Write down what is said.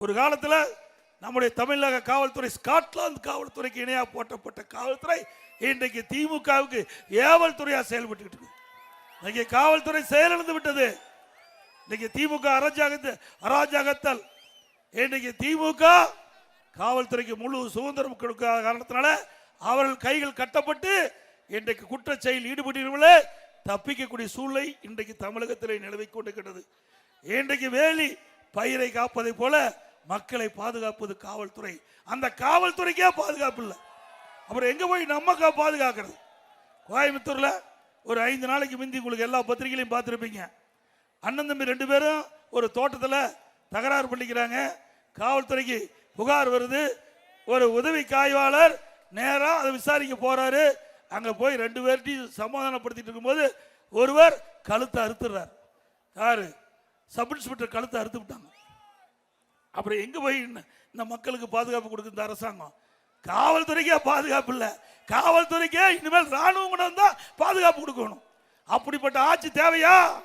ஒரு காலத்தில் நம்முடைய தமிழக காவல்துறை ஸ்காட்லாந்து காவல்துறைக்கு இணையாக போட்டப்பட்ட காவல்துறை இன்றைக்கு திமுகவுக்கு ஏவல் துறையாக செயல்பட்டு இன்னைக்கு காவல்துறை செயலிழந்து விட்டது. இன்னைக்கு திமுக அராஜகத்து அராஜகத்தல் இன்னைக்கு திமுக காவல்துறைக்கு முழு சுதந்திரம் கொடுக்காத காரணத்தினால அவர்கள் கைகள் கட்டப்பட்டு இன்றைக்கு குற்ற செயல் ஈடுபட்டிருவர்களே தப்பிக்கக்கூடிய சூழ்நிலை இன்றைக்கு தமிழகத்திலே நிலவிக் கொண்டிருக்கிறது இன்றைக்கு வேலி பயிரை காப்பதை போல மக்களை பாதுகாப்பது காவல்துறை. அந்த காவல்துறைக்கே பாதுகாப்பு இல்லை. அப்புறம் எங்கே போய் நம்ம கா- பாதுகாக்கிறது? கோயம்புத்தூரில் ஒரு ஐந்து நாளைக்கு முந்தி உங்களுக்கு எல்லா பத்திரிகையிலையும் பார்த்துருப்பீங்க. அண்ணன் தம்பி ரெண்டு பேரும் ஒரு தோட்டத்தில் தகராறு பண்ணிக்கிறாங்க. காவல்துறைக்கு புகார் வருது. ஒரு உதவி காய்வாளர் நேராக அதை விசாரிக்க போகிறாரு அங்கே போய் ரெண்டு பேர்ட்டையும் சமாதானப்படுத்திட்டு இருக்கும்போது ஒருவர் கழுத்தை அறுத்துறார் யாரு? சப் இன்ஸ்பெக்டர் கழுத்தை அறுத்து விட்டாங்க. அப்புறம் எங்கே போய் இந்த- மக்களுக்கு பாதுகாப்பு கொடுக்குது இந்த அரசாங்கம். காவல்துறைக்கே பாதுகாப்பு இல்லை. காவல்துறைக்கே இனிமேல் ராணுவம் கூட இருந்தால் பாதுகாப்பு கொடுக்கணும். அப்படிப்பட்ட ஆட்சி தேவையா?